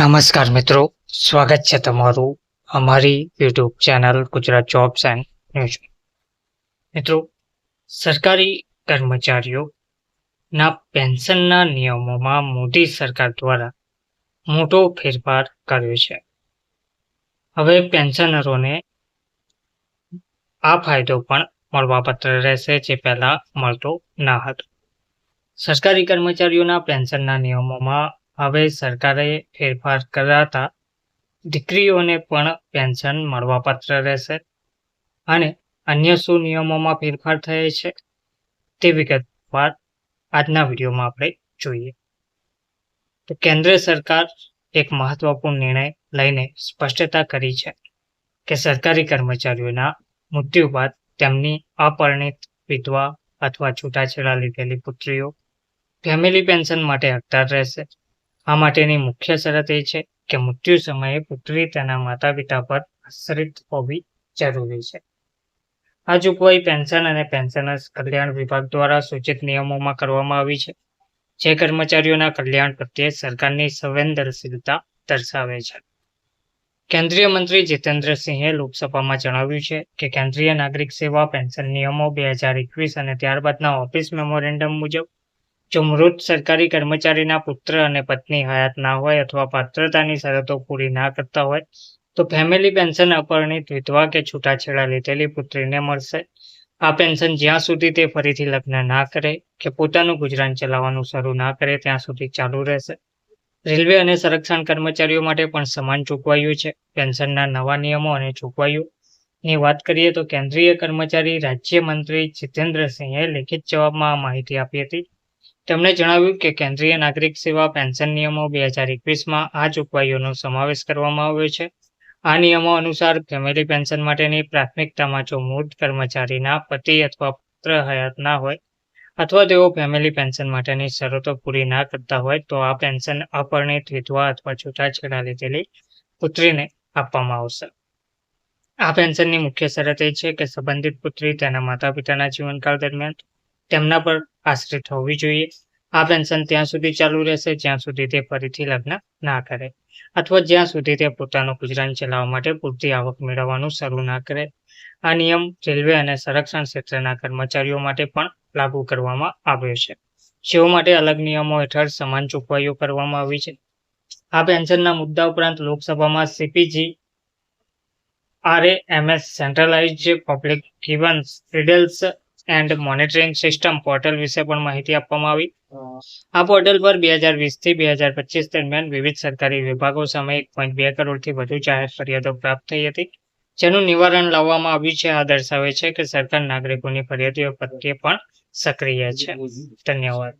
નમસ્કાર મિત્રો, સ્વાગત છે તમારું અમારી YouTube channel Gujarat jobs and news મિત્રો, સરકારી કર્મચારીઓના પેન્શનના નિયમોમાં મોદી સરકાર દ્વારા મોટો ફેરફાર કર્યો છે. હવે પેન્શનરોને આ ફાયદો પણ મળવાપાત્ર રહેશે જે પહેલાં મળતો ન હતો. સરકારી કર્મચારીઓના પેન્શનના નિયમોમાં હવે સરકારે ફેરફાર કરાતા દીકરીઓને પણ પેન્શન મળવાપાત્ર રહેશે અને અન્ય શું નિયમોમાં ફેરફાર થયે છે તે વિગતવાર આજના વિડીયોમાં આપણે જોઈએ. તો કેન્દ્ર સરકાર એક મહત્વપૂર્ણ નિર્ણય લઈને સ્પષ્ટતા કરી છે કે સરકારી કર્મચારીઓના મૃત્યુ બાદ તેમની અપરિણિત વિધવા અથવા છૂટાછેડા લીધેલી પુત્રીઓ ફેમિલી પેન્શન માટે હકદાર રહેશે. આ માટેની મુખ્ય શરત એ છે કે મૃત્યુ સમયે પુત્રી તેના માતા પિતા પર આશ્રિત હોવી જરૂરી છે. આ જોગવાઈ પેન્શન અને પેન્શનર્સ કલ્યાણ વિભાગ દ્વારા સૂચિત નિયમોમાં કરવામાં આવી છે, જે કર્મચારીઓના કલ્યાણ પ્રત્યે સરકારની સંવેદનશીલતા દર્શાવે છે. કેન્દ્રીય મંત્રી જીતેન્દ્રસિંહે લોકસભામાં જણાવ્યું છે કે કેન્દ્રીય નાગરિક સેવા પેન્શન નિયમો બે હજાર એકવીસ અને ત્યારબાદના ઓફિસ મેમોરેન્ડમ મુજબ જો મૃત સરકારી કર્મચારીના પુત્ર અને પત્ની હયાત ના હોય અથવા પાત્રતાની શરતો પૂરી ના કરતા હોય, તો ફેમિલી પેન્શન અપરિણિત વિધવા કે છૂટાછેડા લીધેલી પુત્રીને મળશે. આ પેન્શન જ્યાં સુધી તે ફરીથી લગ્ન ના કરે કે પોતાનું ગુજરાન ચલાવવાનું શરૂ ના કરે, ત્યાં સુધી ચાલુ રહેશે. રેલવે અને સંરક્ષણ કર્મચારીઓ માટે પણ સમાન જોગવાઈઓ છે. પેન્શનના નવા નિયમો અને જોગવાઈઓની વાત કરીએ તો કેન્દ્રીય કર્મચારી રાજ્ય મંત્રી જીતેન્દ્રસિંહે લેખિત જવાબમાં આ માહિતી આપી હતી. તેમણે જણાવ્યું કે કેન્દ્રીય નાગરિક સેવા પેન્શન નિયમો બે હજાર એકવીસમાં આ જોગવાઈઓનો સમાવેશ કરવામાં આવ્યો છે. આ નિયમો અનુસાર ફેમિલી પેન્શન માટેની પ્રાથમિકતામાં જો મૂળ કર્મચારીના પતિ અથવા પુત્ર હયાત ના હોય અથવા તેઓ ફેમિલી પેન્શન માટેની શરતો પૂરી ના કરતા હોય તો આ પેન્શન અપરિણિત વિધવા અથવા છૂટાછેડા લીધેલી પુત્રીને આપવામાં આવશે. આ પેન્શનની મુખ્ય શરત એ છે કે સંબંધિત પુત્રી તેના માતા પિતાના જીવનકાળ દરમિયાન તેમના પર આશ્રિત હોવી જોઈએ. આ પેન્શન ત્યાં સુધી ચાલુ રહેશે, જ્યાં સુધી તે ફરીથી લગ્ન ના કરે અથવા જ્યાં સુધી તે પોતાનું ગુજરાન ચલાવવા માટે પૂરતી આવક મેળવવાનું શરૂ ના કરે. આ નિયમ રેલવે અને સંરક્ષણ ક્ષેત્રના કર્મચારીઓ માટે પણ લાગુ કરવામાં આવ્યો છે. જેઓ માટે અલગ નિયમો હેઠળ સમાન જોગવાઈઓ કરવામાં આવી છે. આ પેન્શનના મુદ્દા ઉપરાંત લોકસભામાં CPG RAMS centralised public grievance redress and monitoring system portal વિશે પણ માહિતી આપવામાં આવી. આ પોર્ટલ પર બે હજાર વીસથી બે હજાર પચીસ દરમિયાન વિવિધ સરકારી વિભાગો સામે એક પોઈન્ટ બે કરોડથી વધુ જાહેર ફરિયાદો પ્રાપ્ત થઈ હતી. જેનું નિવારણ લાવવામાં આવ્યું છે. આ દર્શાવે છે કે સરકાર નાગરિકોની ફરિયાદો પ્રત્યે પણ સક્રિય છે. ધન્યવાદ.